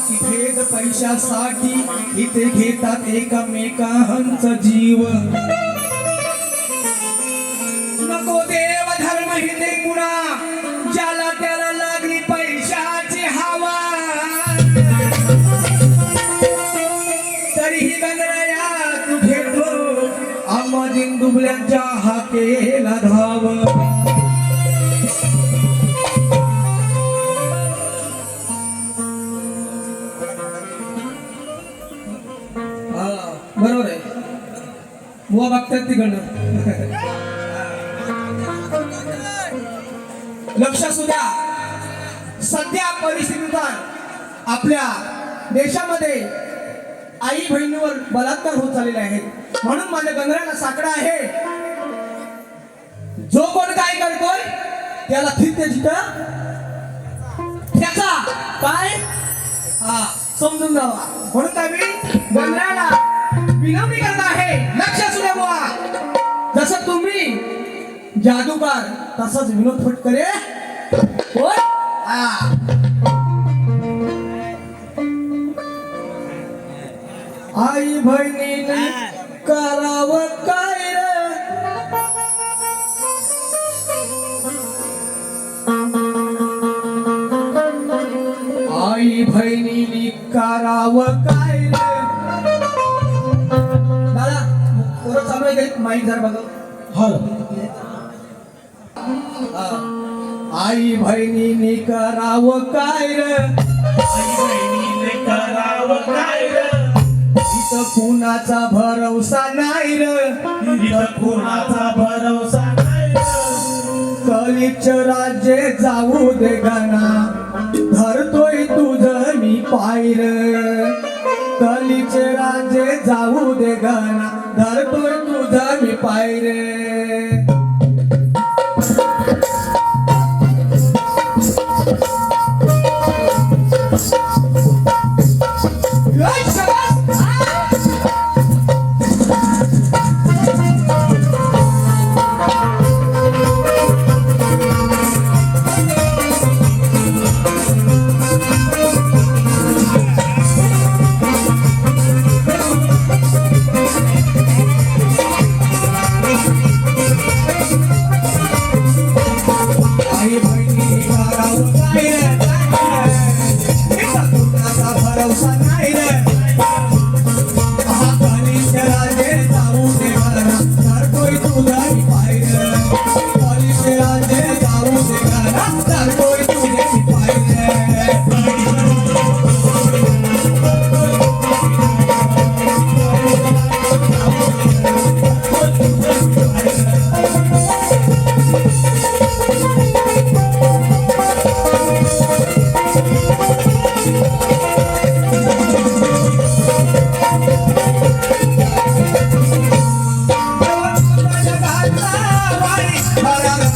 भेद पैशासाठी. इथे घेतात एकमेकांच जीव. नको देव धर्म हिते कुणा ज्याला त्याला लागली पैशाची हवा. तरीही गंगराया तू घेतो आम्हा दुबल्यांच्या हाके बुवा बघतात तिकडनं लक्ष असू द्या सध्या परिस्थितीनुसार आपल्या देशामध्ये आई बहिणीवर बलात्कार होत चाललेले आहेत. म्हणून माझ्या गंगराला साकडा आहे. जो कोण काय करतोय त्याला थित्ते जिथं. त्याचा काय? हा समजून जावा. म्हणून काय मी गंगराला विनवणी करत. जादूकार तसंच विनोद फटकरे. हा. आई बहिणीने करावं काय आई बहिणीने करावं काय रे? दादा चालू आहे माईक जर बघ. हॅलो आई बहिणीने करावं काय रे? बहिणीने करावं काय रे? इथं कुणाचा भरवसा नाही रे? इथं कोणाचा भरोसा नाही. कलिच राज्य जाऊ दे गणा. धरतोय तुझ मी पायर कलिच राज्य जाऊ दे गणा. धरतोय तुझ मी पायर आई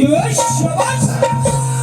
Yavaş yavaş.